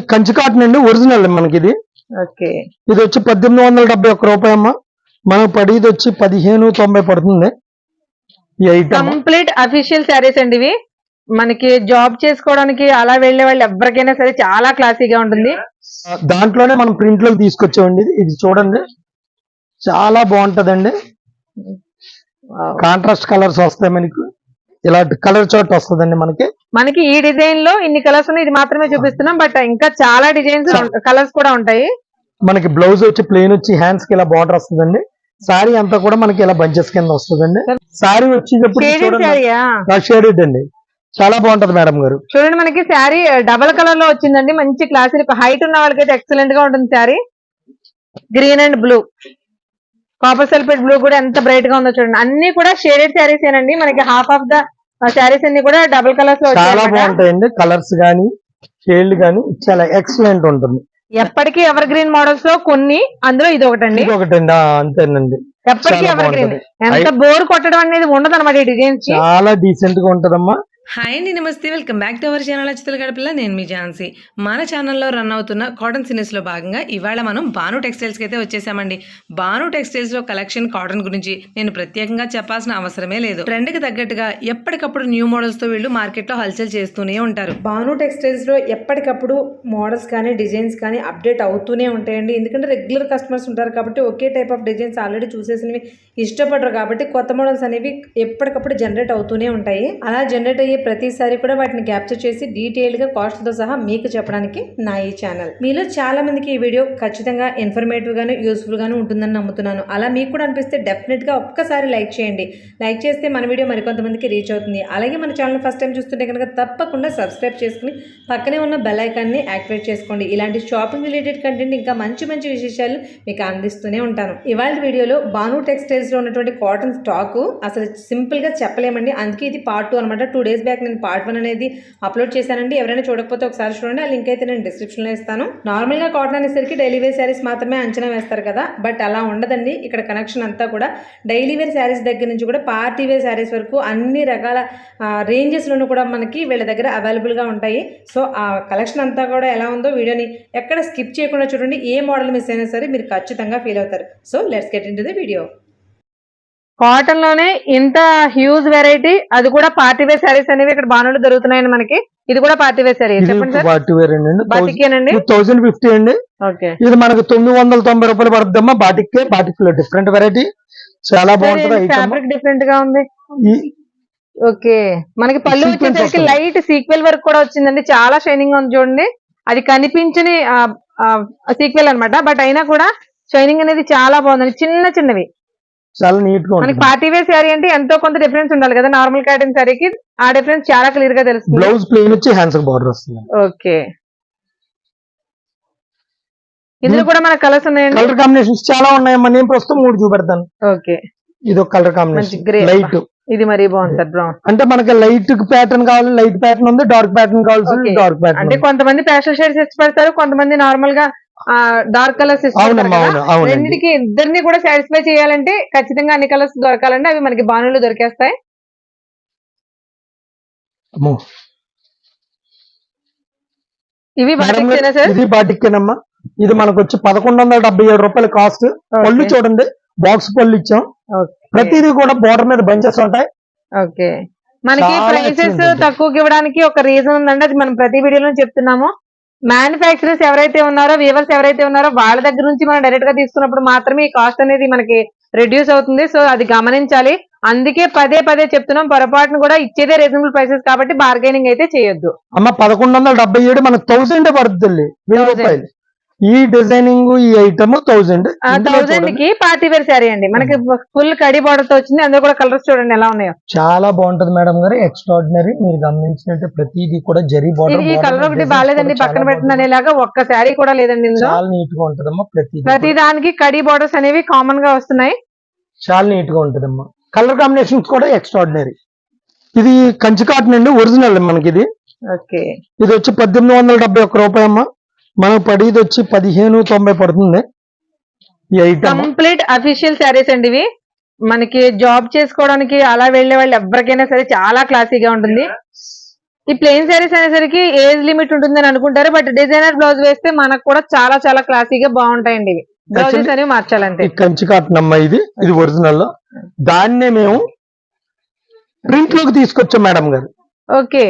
Kanchi cotton అండి original మనకి ఇది. ఓకే. ఇది వచ్చి పద్దెనిమిది వందల డెబ్బై ఒక్క రూపాయి అమ్మ. మనకు పడేది వచ్చి పదిహేను తొంభై పడుతుంది. కంప్లీట్ అఫీషియల్ శారీస్ అండి ఇవి. మనకి జాబ్ చేసుకోవడానికి అలా వెళ్ళే వాళ్ళు ఎవరికైనా సరే చాలా క్లాసీగా ఉంటుంది. దాంట్లోనే మనం ప్రింట్లోకి తీసుకొచ్చామండి. ఇది. ఇది చూడండి. చాలా బాగుంటదండి. కాంట్రాస్ట్ కలర్స్ వస్తాయి మనకి. ఇలాంటి కలర్ చోట్ వస్తుందండి మనకి. మనకి ఈ డిజైన్లో ఇన్ని కలర్స్ ఉన్నాయి ఇది మాత్రమే చూపిస్తున్నాం బట్ ఇంకా చాలా డిజైన్స్ కలర్స్ కూడా ఉంటాయి. మనకి బ్లౌజ్ వచ్చి ప్లెయిన్ వచ్చి హ్యాండ్స్కి ఇలా బార్డర్ వస్తుందండి. సారీ అంతా కూడా మనకి ఇలా బంచెస్ కింద వస్తుందండి. సారీ వచ్చేటప్పుడు షేడెడ్ అండి. చాలా బాగుంటది మేడం గారు. చూడండి మనకి శారీ డబల్ కలర్లో వచ్చిందండి మంచి క్లాస్ హైట్ ఉన్న వాళ్ళకైతే ఎక్సలెంట్గా ఉంటుంది saree green and blue copper sulphate blue కూడా ఎంత బ్రైట్గా ఉందో చూడండి. అన్ని కూడా షేడెడ్ శారీస్ ఏనండి. మనకి హాఫ్ ఆఫ్ ద శారీస్ అన్ని కూడా డబుల్ కలర్స్లో చాలా బాగుంటాయండి. కలర్స్ గానీ షేడ్లు గానీ చాలా ఎక్సలెంట్ ఉంటుంది. ఎప్పటికీ ఎవర్ గ్రీన్ మోడల్స్లో కొన్ని అందులో ఇది ఒకటండి. ఒకటండి. ఆ, అంతేనండి. ఎప్పటికీ ఎవర్ గ్రీన్. ఎంత బోర్ కొట్టడం అనేది ఉండదు అనమాట ఈ డిజైన్స్ చాలా డీసెంట్గా ఉంటదమ్మా. హాయ్ అండి నమస్తే. Welcome back to our channel అచ్చితల గడపల నేను మీ ఝాన్సీ. మన ఛానల్లో రన్ అవుతున్న కాటన్ సిరీస్లో భాగంగా ఇవాళ మనం బాను టెక్స్టైల్స్కి అయితే వచ్చేసామండి. బాను టెక్స్టైల్స్లో కలెక్షన్ కాటన్ గురించి నేను ప్రత్యేకంగా చెప్పాల్సిన అవసరమే లేదు. ట్రెండ్కి తగ్గట్టుగా ఎప్పటికప్పుడు న్యూ మోడల్స్తో వీళ్ళు మార్కెట్లో హల్చల్ చేస్తూనే ఉంటారు. బాను టెక్స్టైల్స్లో ఎప్పటికప్పుడు మోడల్స్ కానీ డిజైన్స్ కానీ అప్డేట్ అవుతూనే ఉంటాయండి. ఎందుకంటే రెగ్యులర్ కస్టమర్స్ ఉంటారు కాబట్టి ఒకే టైప్ ఆఫ్ డిజైన్స్ ఆల్రెడీ చూసేసినవి ఇష్టపడరు కాబట్టి కొత్త మోడల్స్ అనేవి ఎప్పటికప్పుడు జనరేట్ అవుతూనే ఉంటాయి. అలా జనరేట్ జరిగే ప్రతిసారి కూడా వాటిని క్యాప్చర్ చేసి డీటెయిల్గా కాస్ట్తో సహా మీకు చెప్పడానికి నా ఈ ఛానల్ మీలో చాలా మందికి ఈ వీడియో ఖచ్చితంగా ఇన్ఫర్మేటివ్గాను యూస్ఫుల్గాను ఉంటుందని నమ్ముతున్నాను. అలా మీకు కూడా అనిపిస్తే డెఫినెట్గా ఒక్కసారి లైక్ చేయండి. లైక్ చేస్తే మన వీడియో మరికొంతమందికి రీచ్ అవుతుంది. అలాగే మన ఛానల్ ఫస్ట్ టైం చూస్తుంటే కనుక తప్పకుండా సబ్స్క్రైబ్ చేసుకుని పక్కనే ఉన్న బెల్ ఐకాన్ని యాక్టివేట్ చేసుకోండి. ఇలాంటి షాపింగ్ రిలేటెడ్ కంటెంట్ ఇంకా మంచి మంచి విశేషాలు మీకు అందిస్తూనే ఉంటాను. ఇవాళ వీడియోలో బాను టెక్స్టైల్స్లో ఉన్నటువంటి కాటన్ స్టాకు అసలు సింపుల్గా చెప్పలేమండి. అందుకే ఇది పార్ట్ టూ అనమాట టూ డేస్ బ్యాక్ నేను పార్ట్ వన్ అనేది అప్లోడ్ చేశానండి. ఎవరైనా చూడకపోతే ఒకసారి చూడండి. ఆ లింక్ అయితే నేను డిస్క్రిప్షన్లో ఇస్తాను. నార్మల్గా కాటన్ అనేసరికి డైలీ వేర్ శారీస్ మాత్రమే అంచనా వేస్తారు కదా. బట్ అలా ఉండదండి. ఇక్కడ కనెక్షన్ అంతా కూడా డైలీ వేర్ శారీస్ దగ్గర నుంచి కూడా పార్టీ వేర్ శారీస్ వరకు అన్ని రకాల రేంజెస్లోనూ కూడా మనకి వీళ్ళ దగ్గర అవైలబుల్గా ఉంటాయి. సో ఆ కలెక్షన్ అంతా కూడా ఎలా ఉందో వీడియోని ఎక్కడ స్కిప్ చేయకుండా చూడండి. ఏ మోడల్ మిస్ అయినా సరే మీరు ఖచ్చితంగా ఫీల్ అవుతారు. So let's get into the video. కాటన్లోనే ఇంత హ్యూజ్ వెరైటీ అది కూడా పార్టీ వేర్ శారీస్ అనేవి ఇక్కడ బాణులు దొరుకుతున్నాయండి మనకి. ఇది కూడా పార్టీ వేర్ శారీ చెప్పండి బాటి వేర్ అండి. థౌసండ్ ఫిఫ్టీ అండి. ఓకే. ఇది మనకు తొమ్మిది వందల తొంభై రూపాయలు పడుతుందమ్మా బాటిక్ బాటిక్లో డిఫరెంట్ వెరైటీ చాలా బాగుంటది ఫ్యాబ్రిక్ డిఫరెంట్గా ఉంది? ఓకే. మనకి పళ్ళు వచ్చేసరికి. లైట్ సీక్వెల్ వర్క్ కూడా వచ్చిందండి. చాలా షైనింగ్ ఉంది చూడండి. అది కనిపించని సీక్వెల్ అన్నమాట. బట్ అయినా కూడా షైనింగ్ అనేది చాలా బాగుందండి. చిన్న చిన్నవి. చాలా నీట్గా మనకి పార్టీ వేర్ శారీ అంటే ఎంతో కొంత డిఫరెన్స్ ఉండాలి కదా? నార్మల్ కాటన్ శారీకి ఆ డిఫరెన్స్ చాలా క్లియర్గా తెలుస్తుంది. బ్లౌజ్ ప్లెయిన్ వచ్చి హ్యాండ్స్ బార్డర్ వస్తుంది ఓకే. ఇందులో కూడా మన కలర్స్ ఉన్నాయండి? కలర్ కాంబినేషన్స్ చాలా ఉన్నాయమ్మా. నేను ప్రస్తుతం మూడు చూపెడతాను. ఓకే. ఇది ఒక కలర్ కాంబినేషన్ లైట్ ఇది మరీ బాగుంది సార్ బ్రౌన్ అంటే మనకి లైట్ ప్యాటర్న్ కావాలి లైట్ ప్యాటర్న్ ఉంది డార్క్ ప్యాటర్న్ కావాల్సి Okay. డార్క్ అంటే ప్యాటర్న్ కొంతమంది ప్యాస్టల్ షేడ్స్ ఇష్టపడతారు కొంతమంది నార్మల్గా డార్క్ కలర్స్ రెండింటికి ఇద్దరిని కూడా సాటిస్ఫై చేయాలంటే ఖచ్చితంగా అన్ని కలర్స్ దొరకాలంటే అవి మనకి బాణులు దొరికేస్తాయి. ఇవి ఇది బాటిక్కేనమ్మా ఇది మనకు వచ్చి పదకొండు వందల డెబ్బై ఏడు రూపాయల కాస్ట్ పళ్ళు చూడండి బాక్స్ పళ్ళు ఇచ్చాం. ప్రతిదీ కూడా బోర్డర్ మీద బంచెస్ ఉంటాయి. ఓకే. మనకి ప్రైసెస్. తక్కువకి ఇవ్వడానికి ఒక రీజన్ ఉందండి. అది మనం ప్రతి వీడియోలో చెప్తున్నాము. మ్యానుఫ్యాక్చరర్స్ ఎవరైతే ఉన్నారో వీవర్స్ ఎవరైతే ఉన్నారో వాళ్ళ దగ్గర నుంచి మనం డైరెక్ట్గా తీసుకున్నప్పుడు మాత్రమే ఈ కాస్ట్ అనేది మనకి రెడ్యూస్ అవుతుంది. సో అది గమనించాలి. అందుకే పదే పదే చెప్తున్నాం పొరపాటును కూడా ఇచ్చేదే రీజనబుల్ ప్రైసెస్ కాబట్టి బార్గెనింగ్ అయితే చేయొద్దు. అమ్మ పదకొండు వందల డెబ్బై ఏడు మనకు థౌసండ్ పడుతుంది ఈ డిజైనింగ్ ఈ ఐటమ్ థౌసండ్ థౌసండ్కి పార్టీ వేర్ శారీ అండి. మనకి ఫుల్ కడి బార్డర్తో వచ్చింది. అందులో కూడా కలర్స్ చూడండి ఎలా ఉన్నాయో. చాలా బాగుంటది మేడం గారు. ఎక్స్ట్రాడినరీ మీరు గమనించినట్టే ప్రతిదీ కూడా జరీ బార్డర్ ఈ కలర్ ఒకటి బాగాలేదండి. పక్కన పెట్టిన అనేలాగా ఒక్క శారీ కూడా లేదండి చాలా నీట్గా ఉంటదమ్మా ప్రతి కూడా. దానికి కడి బార్డర్స్ అనేవి కామన్గా వస్తున్నాయి. చాలా నీట్గా ఉంటదమ్మా. కలర్ కాంబినేషన్స్ కూడా ఎక్స్ట్రాడినరీ ఇది కంచి కాటన్ అండి. ఒరిజినల్ మనకి ఇది ఓకే. ఇది వచ్చి పద్దెనిమిది వందల డెబ్బై ఒక్క రూపాయి అమ్మా మనకు పడేది వచ్చి పదిహేను తొంభై పడుతుంది. కంప్లీట్ అఫీషియల్ శారీస్ అండి ఇవి. మనకి జాబ్ చేసుకోవడానికి అలా వెళ్ళే వాళ్ళు ఎవరికైనా సరే చాలా క్లాసీగా ఉంటుంది. ఈ ప్లెయిన్ శారీస్ అనేసరికి ఏజ్ లిమిట్ ఉంటుందని అనుకుంటారు బట్ డిజైనర్ బ్లౌజ్ వేస్తే మనకు కూడా చాలా చాలా క్లాసీగా బాగుంటాయండి ఇవి. బ్లౌజెస్ అనేవి మార్చాలంటే. కంచి కాటన్ అమ్మ ఇది. ఇది ఒరిజినల్లో. దాన్నే మేము ప్రింట్లోకి తీసుకొచ్చాం మేడం గారు. ఓకే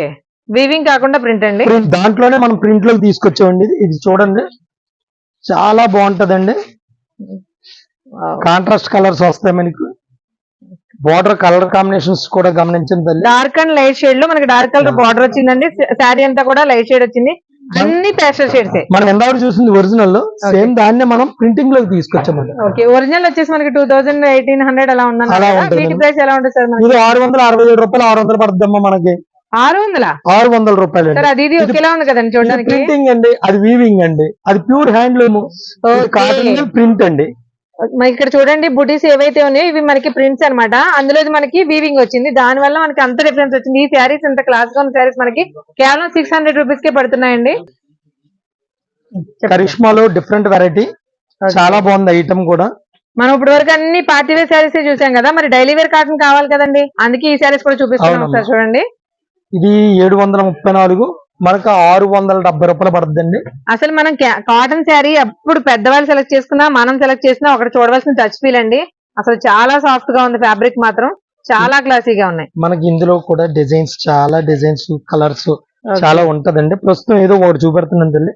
వీవింగ్ కాకుండా ప్రింట్ అండి? ప్రింట్ దాంట్లోనే మనం ప్రింట్లోకి తీసుకొచ్చామండి. ఇది చూడండి. చాలా బాగుంటదండి. కాంట్రాస్ట్ కలర్స్ వస్తాయి మనకి. బార్డర్ కలర్ కాంబినేషన్స్ కూడా గమనించండి డార్క్ అండ్ లైట్ షేడ్లో మనకి డార్క్ కలర్ బార్డర్ వచ్చిందండి. శారీ అంతా కూడా లైట్ షేడ్ వచ్చింది. అన్ని పేస్టల్ షేడ్స్ మనం ఎందాక చూసింది ఒరిజినల్లో సేమ్ దాన్నే మనం ప్రింటింగ్లోకి తీసుకొచ్చామండి. ఓకే ఒరిజినల్ వచ్చేసి మనకి టూ థౌసండ్ ఎయిటీన్ హండ్రెడ్ అలా. వీటి ప్రైస్ ఎలా ఉంటుంది సార్ మనకి? ఇది ఆరు వందల అరవై ఏడు రూపాయలు ఆరు వందలు పడుతుందమ్మా మనకి. ఆరు వందల? ఆరు వందల రూపాయలు సార్ అది ఇది ఒకేలా ఉంది కదండి చూడడానికి. ప్రింటింగ్ అండి అది వీవింగ్ అండి. అది ప్యూర్ హ్యాండ్లూమ్. కాటన్ ప్రింట్ అండి. ఇక్కడ చూడండి బుటీస్ ఏవైతే ఉన్నాయో ఇవి మనకి ప్రింట్స్ అన్నమాట. అందులో మనకి వీవింగ్ వచ్చింది. దాని వల్ల మనకి అంత డిఫరెన్స్ వచ్చింది. ఈ శారీస్ ఇంత క్లాస్గా ఉన్న శారీస్ మనకి కేవలం సిక్స్ హండ్రెడ్ రూపీస్ కే పడుతున్నాయండి. కరిష్మాలో డిఫరెంట్ వెరైటీ చాలా బాగుంది ఐటమ్ కూడా. మనం ఇప్పటి వరకు అన్ని పార్టీ వేర్ శారీస్ చూసాం కదా. మరి డైలీ వేర్ కాటన్ కావాలి కదండి. అందుకే ఈ శారీస్ కూడా చూపిస్తున్నాం. ఒకసారి చూడండి. ఇది ఏడు వందల ముప్పై నాలుగు మనకు ఆరు వందల డెబ్బై రూపాయలు పడుతుందండి. అసలు మనం కాటన్ శారీ అప్పుడు పెద్దవాళ్ళు సెలెక్ట్ చేసుకున్నా మనం సెలెక్ట్ చేసినా ఒకటి చూడవలసిన టచ్ ఫీల్ అండి. అసలు చాలా సాఫ్ట్గా ఉంది ఫ్యాబ్రిక్ మాత్రం చాలా క్లాసీగా ఉన్నాయి. మనకి ఇందులో కూడా డిజైన్స్ చాలా డిజైన్స్ కలర్స్ చాలా ఉంటదండి. ప్రస్తుతం ఏదో ఒకటి చూపెడుతున్నాను తల్లి.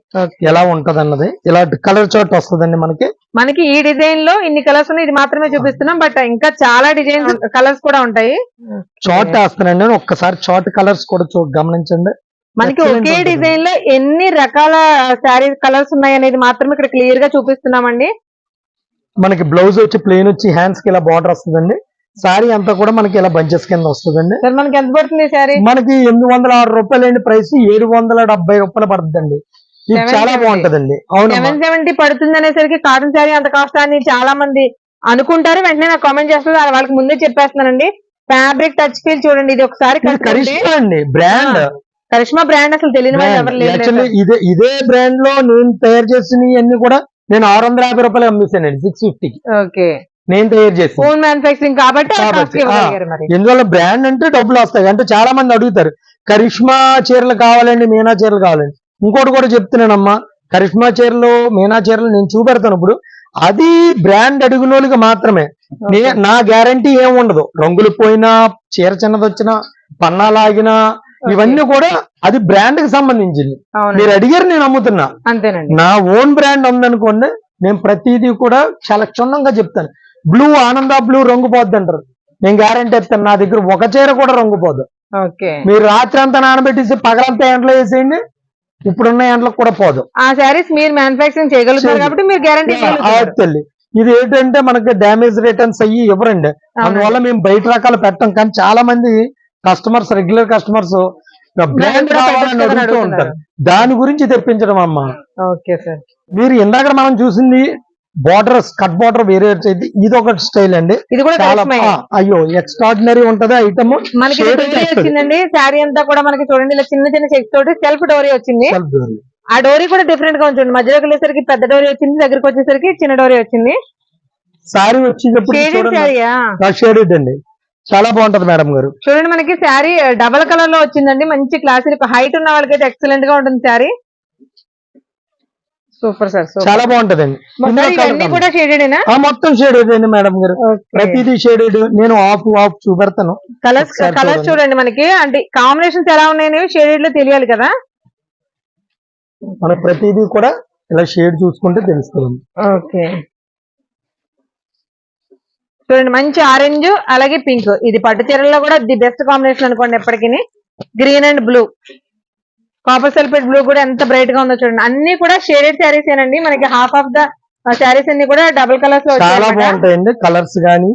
ఎలా ఉంటది అన్నది ఇలాంటి కలర్ చార్ట్ వస్తుందండి మనకి. మనకి ఈ డిజైన్లో ఇన్ని కలర్స్ ఉన్నాయి. ఇది మాత్రమే చూపిస్తున్నాం. బట్ ఇంకా చాలా డిజైన్ కలర్స్ కూడా ఉంటాయి. చార్ట్ వేస్తానండి ఒక్కసారి చార్ట్ కలర్స్ కూడా చూ గమనించండి. మనకి ఒకే. డిజైన్లో ఎన్ని రకాల శారీ కలర్స్ ఉన్నాయి అనేది మాత్రమే ఇక్కడ క్లియర్గా చూపిస్తున్నామండి. మనకి బ్లౌజ్ వచ్చి ప్లెయిన్ వచ్చి హ్యాండ్స్కి ఇలా బార్డర్ వస్తుందండి. సారీ అంతా కూడా మనకి ఇలా బంచెస్ కింద వస్తుందండి. సార్ మనకి ఎంత పడుతుంది శారీ మనకి ఎనిమిది వందల ఆరు రూపాయలు అండి ప్రైస్ ఏడు వందల డెబ్బై రూపాయలు పడుతుందండి. ఇది చాలా. బాగుంటదండి. అవును సెవెన్ సెవెంటీ పడుతుంది అనేసరికి కాటన్ శారీ అంత కాస్ట్ అని చాలా మంది అనుకుంటారు. వెంటనే నాకు కామెంట్ చేస్తారు. అది వాళ్ళకి ముందే చెప్పేస్తున్నానండి. ఫ్యాబ్రిక్ టచ్ ఫీల్ చూడండి ఇది ఒకసారి అండి బ్రాండ్ కరిష్మా బ్రాండ్ అసలు తెలియని వాళ్ళు ఎవరు ఇదే ఇదే బ్రాండ్లో నేను తయారు చేసినవి అన్ని కూడా నేను ఆరు వందల యాభై రూపాయలు అమ్మిస్తానండి సిక్స్ ఫిఫ్టీకి ఓకే నేను తయారు చేసి ఓన్ మ్యానుఫాక్చరింగ్ కాబట్టి ఎందువల్ల బ్రాండ్ అంటే డబ్బులు వస్తాయి. అంటే చాలా మంది అడుగుతారు కరిష్మా చీరలు కావాలండి మీనా చీరలు కావాలండి. ఇంకోటి కూడా చెప్తున్నానమ్మా కరిష్మా చీరలు మీనా చీరలు నేను చూపెడతాను ఇప్పుడు అది బ్రాండ్ అడుగునోళ్ళకి మాత్రమే. నే- నా గ్యారంటీ ఏం ఉండదు. రంగులు పోయినా చీర చిన్నది వచ్చినా పన్నాలాగినా ఇవన్నీ కూడా అది బ్రాండ్కి సంబంధించింది. మీరు అడిగారు నేను అమ్ముతున్నా అంతేనండి. నా ఓన్ బ్రాండ్ ఉందనుకోండి నేను ప్రతిదీ కూడా చాలా క్షుణ్ణంగా చెప్తాను. బ్లూ ఆనంద బ్లూ రంగు పోద్ది అంటారు. నేను గ్యారంటీ ఇస్తాను నా దగ్గర ఒక చీర కూడా రంగు పోదు. మీరు రాత్రి అంతా నానబెట్టేసి పగలంతా ఎండలో వేసేయండి ఇప్పుడున్న ఎండలకు కూడా పోదు. ఆ శారీస్ మీరు మ్యానుఫాక్చరింగ్ చేయగలుగుతారు. కాబట్టి మీరు గ్యారంటీ తల్లి. ఇది ఏంటంటే మనకి డ్యామేజ్ రిటర్న్స్ అయ్యి ఇవ్వరండి. అందువల్ల మేము బయట రకాలు పెట్టం కానీ చాలా మంది కస్టమర్స్ రెగ్యులర్ కస్టమర్స్ బ్రాండ్ కావాలని అడుగుతూ. ఉంటారు. దాని గురించి తెప్పించడం అమ్మా. Okay sir. మీరు ఇందాక మనం చూసింది బార్డర్ కట్ బార్డర్ వేరే అయితే ఇది. ఒక స్టైల్ అండి. ఇది కూడా అయ్యో ఎక్స్ట్రాడినరీ ఉంటది ఐటమ్ మనకి వచ్చిందండి. శారీ అంతా కూడా మనకి చూడండి ఇలా చిన్న చిన్న చెక్స్ తోటి సెల్ఫ్ డోరీ వచ్చింది. ఆ డోరీ కూడా డిఫరెంట్గా ఉంటుంది. మధ్యలోకి వెళ్ళేసరికి పెద్ద డోరీ వచ్చింది దగ్గరికి వచ్చేసరికి చిన్న డోరీ వచ్చింది. వచ్చేటప్పుడు శారీయా షేడెడ్ అండి. చాలా బాగుంటది మేడం గారు. చూడండి మనకి శారీ డబల్ కలర్లో వచ్చిందండి. మంచి క్లాస్ హైట్ ఉన్న వాళ్ళకైతే ఎక్సలెంట్గా ఉంటుంది శారీ సూపర్ సార్ చాలా బాగుంటదండి. ఇవన్నీ colour కూడా షేడెడేనా మొత్తం షేడెడ్ అండి మేడం గారు. ప్రతిదీ షేడెడ్ నేను ఆఫ్ ఆఫ్ చూపెడతాను. కలర్స్ కలర్స్ చూడండి. చూడండి మనకి. అంటే కాంబినేషన్స్ ఎలా ఉన్నాయని షేడెడ్లో తెలియాలి కదా? మన ప్రతిదీ కూడా ఇలా షేడ్ చూసుకుంటే తెలుస్తుంది. ఓకే. చూడండి మంచి ఆరెంజ్ అలాగే పింక్ ఇది పట్టు చీరల్లో కూడా ది బెస్ట్ కాంబినేషన్ అనుకోండి ఎప్పటికీ green and blue copper sulphate blue కూడా ఎంత బ్రైట్గా ఉందో చూడండి. అన్ని కూడా షేడెడ్ శారీస్ ఏనండి. మనకి హాఫ్ ఆఫ్ ద శారీస్ అన్ని కూడా డబుల్ కలర్స్లో చాలా బాగుంటాయండి. కలర్స్ గానీ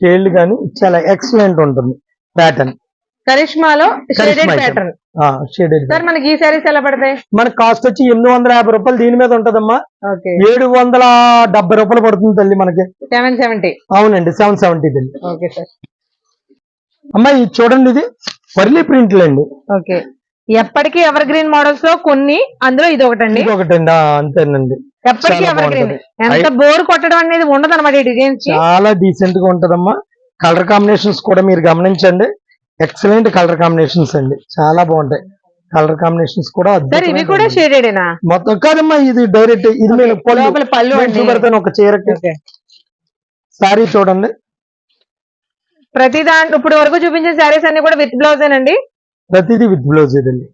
షేడ్ గానీ చాలా ఎక్సలెంట్ ఉంటుంది ప్యాటర్న్ కరిష్మాలో షేడెడ్ ప్యాటర్న్ సార్ మనకి ఈ శారీస్ ఎలా పడతాయి? మన కాస్ట్ వచ్చి ఎనిమిది వందల యాభై రూపాయలు దీని మీద ఉంటదమ్మా. ఏడు వందల డెబ్బై రూపాయలు పడుతుంది తల్లి మనకి. సెవెన్ సెవెంటీ అవునండి సెవెన్ సెవెంటీ తల్లి. ఓకే సార్ అమ్మా ఇది చూడండి ఇది. వర్లీ ప్రింట్లు అండి ఓకే. ఎప్పటికీ ఎవర్ గ్రీన్ మోడల్స్లో కొన్ని అందులో ఇది ఒకటండి. ఒకటండి అంతేనండి. ఎప్పటికీ ఎవర్ గ్రీన్. ఎంత బోర్ కొట్టడం అనేది ఉండదు అనమాట ఈ డిజైన్స్ చాలా డీసెంట్గా ఉంటదమ్మా. కలర్ కాంబినేషన్స్ కూడా మీరు గమనించండి. ఎక్సలెంట్ కలర్ కాంబినేషన్స్ అండి. చాలా బాగుంటాయి. కలర్ కాంబినేషన్స్ కూడా ఇవి కూడా. షేడెడేనా మొత్తం కాదమ్మా ఇది డైరెక్ట్ ఇది నేను పళ్ళు చూపెడతాను ఒక చీరకి ఓకే. సారీ చూడండి. ప్రతి దాంట్లో ఇప్పుడు వరకు చూపించిన శారీస్ అన్ని కూడా విత్ బ్లౌజ్ అండి ప్రతిదీ విత్ బ్లౌజ్ ఇదండి.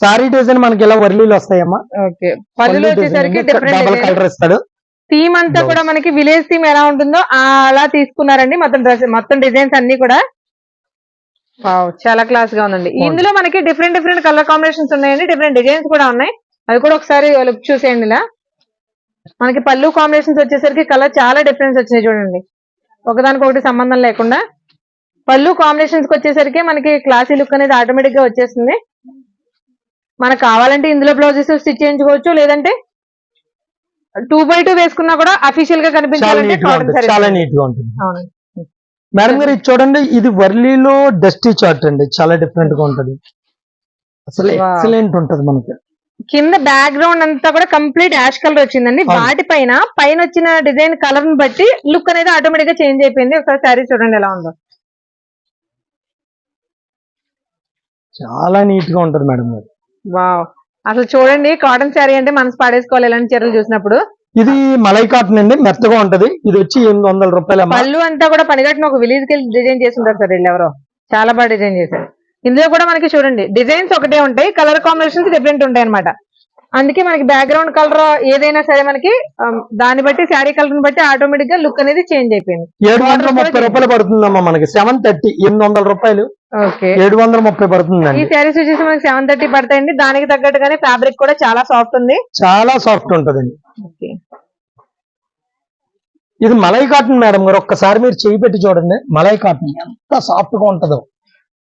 సారీ డిజైన్ మనకి ఇలా వర్లీలు వస్తాయమ్మా. ఓకే. వచ్చేసరికి డబల్ డిఫరెంట్ కలర్ ఇస్తాడు. థీమ్ అంతా. కూడా మనకి విలేజ్ థీమ్ ఎలా ఉంటుందో అలా తీసుకున్నారండి. మొత్తం డ్రెస్ మొత్తం డిజైన్స్ అన్ని కూడా. వావ్ చాలా క్లాస్గా ఉందండి. ఇందులో మనకి డిఫరెంట్ డిఫరెంట్ కలర్ కాంబినేషన్స్ ఉన్నాయండి. డిఫరెంట్ డిజైన్స్ కూడా ఉన్నాయి. అవి కూడా ఒకసారి లుక్ చూసేయండి ఇలా. మనకి పళ్ళు కాంబినేషన్స్ వచ్చేసరికి కలర్ చాలా డిఫరెన్స్ వచ్చినాయి చూడండి. ఒకదానికి ఒకటి సంబంధం లేకుండా. పళ్ళు కాంబినేషన్స్ వచ్చేసరికి మనకి క్లాసీ లుక్ అనేది ఆటోమేటిక్గా వచ్చేస్తుంది. మనకు కావాలంటే ఇందులో బ్లౌజెస్ స్టిచ్ చేయించుకోవచ్చు లేదంటే టూ బై టూ వేసుకున్నా కూడా అఫీషియల్గా చాలా కనిపించాలంటే చాలా నీట్గా ఉంటుంది. మేడం గారు ఇది చూడండి ఇది వర్లీలో డస్టీ చార్ట్ అండి చాలా డిఫరెంట్గా ఉంటది. అసలు Wow. ఎక్సలెంట్ ఉంటది మనకి. కింద బ్యాక్గ్రౌండ్ అంతా కూడా కంప్లీట్ యాష్ కలర్ వచ్చిందండి. వాటిపైన పైన వచ్చిన డిజైన్ కలర్ని బట్టి లుక్ అనేది ఆటోమేటిక్గా చేంజ్ అయిపోయింది. ఒకసారి శారీ చూడండి ఎలా ఉందో. చాలా నీట్గా ఉంటది మేడం వావ్. అసలు చూడండి కాటన్ శారీ అంటే మనసు పాడేసుకోవాలి ఇలాంటి చీరలు చూసినప్పుడు. ఇది మలై కాటన్ అండి మెత్తగా ఉంటది. ఇది వచ్చి ఎనిమిది వందల రూపాయలు పళ్ళు అంతా కూడా పనిగట్టిన ఒక విలేజ్కి డిజైన్ చేసి ఉంటారు సార్ వీళ్ళు ఎవరో. చాలా బాగా డిజైన్ చేశారు. ఇందులో కూడా మనకి చూడండి డిజైన్స్ ఒకటే ఉంటాయి కలర్ కాంబినేషన్స్ డిఫరెంట్ ఉంటాయి అనమాట అందుకే మనకి బ్యాక్గ్రౌండ్ కలర్ ఏదైనా సరే మనకి um, దాన్ని బట్టి శారీ కలర్ బట్టి ఆటోమేటిక్గా లుక్ అనేది చేంజ్ అయిపోయింది. ఏడు వందల ముప్పై రూపాయలు పడుతుందమ్మా మనకి. సెవెన్ థర్టీ ఎనిమిది వందల రూపాయలు. ఏడు వందల ముప్పై ఈ పడుతుందండి శారీస్ వచ్చేసి మనకి సెవెన్ థర్టీ పడతాయండి. దానికి తగ్గట్టుగానే ఫ్యాబ్రిక్ కూడా చాలా సాఫ్ట్ ఉంది. చాలా సాఫ్ట్ ఉంటదండి. ఇది మలై కాటన్ మేడం గారు ఒక్కసారి మీరు చేయి పెట్టి చూడండి. మలై కాటన్ ఎంత సాఫ్ట్గా ఉంటదో.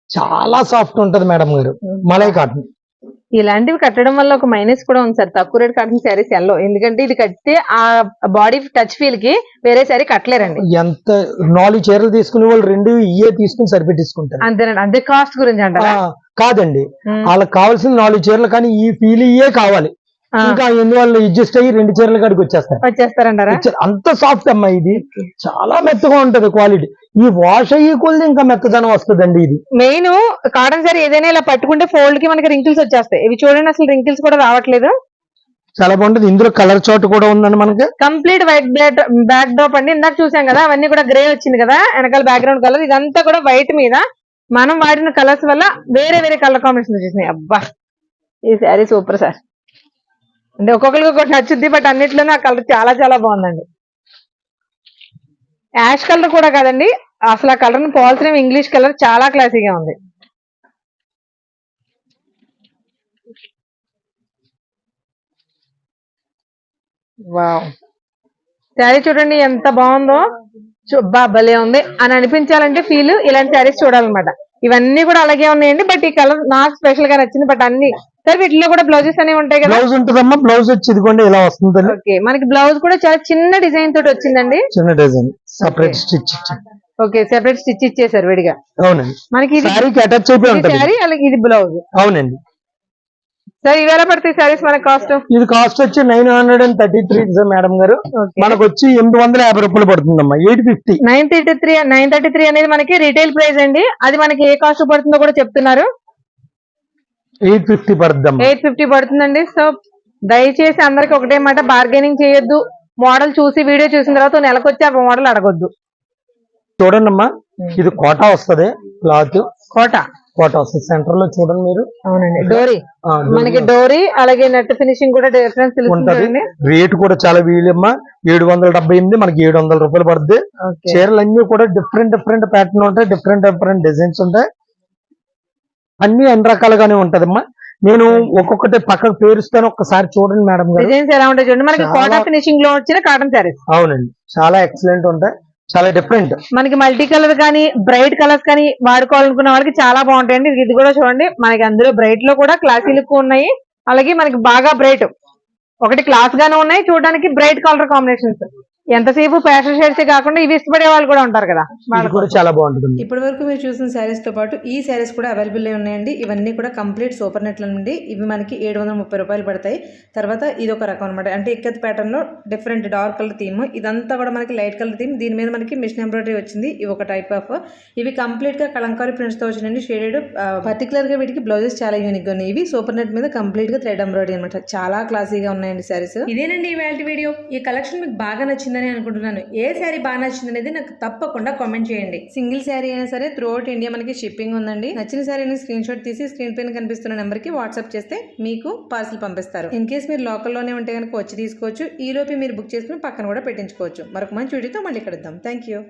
చాలా సాఫ్ట్ ఉంటది మేడం గారు. మలై కాటన్. ఇలాంటివి కట్టడం వల్ల ఒక మైనస్ కూడా ఉంది సార్. తక్కువ రేట్ కట్టిన శారీస్ ఎల్లో. ఎందుకంటే ఇది కడితే ఆ బాడీ టచ్ ఫీల్కి వేరే శారీ కట్టలేరండి. ఎంత నాలుగు చీరలు తీసుకునే వాళ్ళు రెండు ఇయే తీసుకుని సరిపెట్టించుకుంటారు. అంతేనండి. అంతే కాస్ట్ గురించి అంటారా? ఆ, కాదండి. వాళ్ళకి కావాల్సిన నాలుగు చీరలు కానీ ఈ ఫీల్ ఇయే కావాలి. ఇంకా ఎందువల్ల అడ్జస్ట్ అయ్యి రెండు చీరల కాడికి వచ్చేస్తారు? వచ్చేస్తారంటారా. అంత సాఫ్ట్ అమ్మా ఇది. చాలా మెత్తగా ఉంటది క్వాలిటీ ఈ వాష్ అయ్యి కొద్ది ఇంకా మెత్తదనం వస్తుందండి ఇది. మెయిన్ కాటన్ సారీ ఏదైనా ఇలా పట్టుకుంటే ఫోల్డ్కి మనకి రింకిల్స్ వచ్చేస్తాయి. ఇవి చూడండి అసలు రింకిల్స్ కూడా రావట్లేదు. చాలా బాగుంటది. ఇందులో కలర్ చాట్ కూడా ఉందండి మనకి. Complete white black backdrop అండి. ఇందాక చూసాం కదా అవన్నీ కూడా గ్రే వచ్చింది కదా వెనకాల బ్యాక్గ్రౌండ్ కలర్ ఇదంతా కూడా వైట్ మీద మనం వాడిన కలర్స్ వల్ల వేరే వేరే కలర్ కాంబినేషన్ వచ్చేసినాయి. అబ్బా! ఈ శారీ సూపర్ సార్. అంటే ఒక్కొక్కరికి ఒక్కొక్కటి నచ్చుద్ది బట్ అన్నిట్లోనే ఆ కలర్ చాలా చాలా బాగుందండి. యాష్ కలర్ కూడా కాదండి. అసలు ఆ కలర్ని పోల్సిన ఇంగ్లీష్ కలర్ చాలా క్లాసీగా ఉంది. వావ్. శారీ చూడండి ఎంత బాగుందో. బా భలే ఉంది. అని అనిపించాలంటే ఫీల్ ఇలాంటి శారీస్ చూడాలన్నమాట. ఇవన్నీ కూడా అలాగే ఉన్నాయండి. బట్ ఈ కలర్ నాకు స్పెషల్గా నచ్చింది. బట్ అన్ని సరే వీటిలో కూడా బ్లౌజెస్ అనేవి ఉంటాయి కదా? బ్లౌజ్ ఉంటుందమ్మా. బ్లౌజ్ వచ్చి ఇదిగోండి ఇలా వస్తుందండి. ఓకే. మనకి బ్లౌజ్ కూడా చాలా చిన్న డిజైన్ తోటి వచ్చిందండి. చిన్న design. Separate stitch okay. Separate stitch ఇచ్చేసారు విడిగా. అవునండి. మనకి ఇది అటాచ్ అయిపోయి ఉంటది. ఇది బ్లౌజ్. అవునండి. సార్ ఇవి ఎలా పడతాయి శారీస్ మనకి కాస్ట్ ఇది కాస్ట్ వచ్చి nine hundred and thirty three madam గారు. మనకు వచ్చి ఎనిమిది వందల యాభై రూపాయలు పడుతుందమ్మా. Eight fifty. Nine thirty three nine thirty three అనేది మనకి రీటైల్ ప్రైస్ అండి. అది మనకి ఏ కాస్ట్ పడుతుందో కూడా చెప్తున్నారు. ఎయిట్ ఫిఫ్టీ పడుతుందమ్మా. ఎయిట్ ఫిఫ్టీ పడుతుందండి. సో దయచేసి అందరికి ఒకటే మాట బార్గెనింగ్ చేయొద్దు. మోడల్ చూసి వీడియో చూసిన తర్వాత నెలకు వచ్చి ఆ మోడల్ అడగొద్దు. చూడండి అమ్మా ఇది కోటా వస్తది క్లాత్. కోట. కోటా సెంటర్లో చూడండి మీరు. అవునండి. డోరీ. మనకి డోరీ అలాగే నెట్ ఫినిషింగ్ కూడా డిఫరెన్స్ ఉంటది. తెలుస్తుంది రేట్ కూడా చాలా వీలమ్మా. ఏడు వందల డెబ్బై ఎనిమిది మనకి ఏడు వందల రూపాయలు పడుతుంది చీరలు అన్ని కూడా డిఫరెంట్ డిఫరెంట్ ప్యాటర్న్ ఉంటాయి డిఫరెంట్ డిఫరెంట్ డిజైన్స్ ఉంటాయి. అన్ని అన్ని రకాలుగానే ఉంటదమ్మా. నేను ఒక్కొక్కటి పక్కకు పేరుస్తాను ఒక్కసారి చూడండి మేడం డిజైన్స్ ఎలా ఉంటాయి చూడండి. మనకి కోట ఫినిషింగ్లో వచ్చిన కాటన్ శారీస్. అవునండి. చాలా ఎక్సలెంట్ ఉంటాయి. చాలా డిఫరెంట్ మనకి మల్టీ కలర్ కానీ బ్రైట్ కలర్స్ కానీ వాడుకోవాలనుకున్న వాళ్ళకి చాలా బాగుంటాయండి. ఇది కూడా చూడండి. మనకి అందులో బ్రైట్లో కూడా క్లాసీ లుక్ ఉన్నాయి. అలాగే మనకి బాగా బ్రైట్ ఒకటి క్లాస్ గానే ఉన్నాయి. చూడడానికి బ్రైట్ కలర్ కాంబినేషన్స్ ఎంతసేపు ఫ్యాషన్ షేడ్స్ కాకుండా ఇవి ఇష్టపడే వాళ్ళు కూడా ఉంటారు కదా. ఇది వాళ్ళకు కూడా చాలా బాగుంటుంది. ఇప్పటి వరకు మీరు చూసిన శారీస్తో పాటు ఈ శారీస్ కూడా అవైలబుల్ ఉన్నాయండి. ఇవన్నీ కూడా కంప్లీట్ సూపర్ నెట్ల నుండి ఇవి మనకి ఏడు వందల ముప్పై రూపాయలు పడతాయి. తర్వాత ఇది ఒక రకం అనమాట అంటే ఇక్కత్ ప్యాటర్న్లో డిఫరెంట్ డార్క్ కలర్ థీమ్ ఇదంతా కూడా మనకి లైట్ కలర్ థీమ్ దీని మీద మనకి మిషన్ ఎంబ్రాయిడరీ వచ్చింది. ఇవి ఒక టైప్ ఆఫ్ ఇవి కంప్లీట్గా కలంకారీ ప్రింట్స్తో వచ్చినండి షేడెడ్ పర్టికులర్గా వీటికి బ్లౌజెస్ చాలా యూనిక్గా ఉన్నాయి. ఇవి సూపర్ నెట్ మీద కంప్లీట్గా థ్రెడ్ ఎంబ్రాయిడరీ అనమాట చాలా క్లాసీగా ఉన్నాయండి శారీస్ ఇదేనండి ఇవాళ వీడియో ఈ కలెక్షన్ మీకు బాగా నచ్చిందని అనుకుంటున్నాను. ఏ శారీ బాగా నచ్చింది అనేది నాకు తప్పకుండా కామెంట్ చేయండి. సింగిల్ శారీ అయినా సరే త్రూ అవుట్ ఇండియా మనకి షిప్పింగ్ ఉందండి. నచ్చిన శారీని స్క్రీన్ షాట్ తీసి స్క్రీన్ పైన కనిపిస్తున్న నెంబర్కి వాట్సాప్ చేస్తే మీకు పార్సల్ పంపిస్తారు. ఇన్ కేస్ మీరు లోకల్లోనే ఉంటే కనుక వచ్చి తీసుకోవచ్చు. ఈ లోపు మీరు బుక్ చేసుకుని పక్కన కూడా పెట్టించుకోవచ్చు. మరొక మంచి వీడియోతో మళ్ళీ కలుద్దాం. Thank you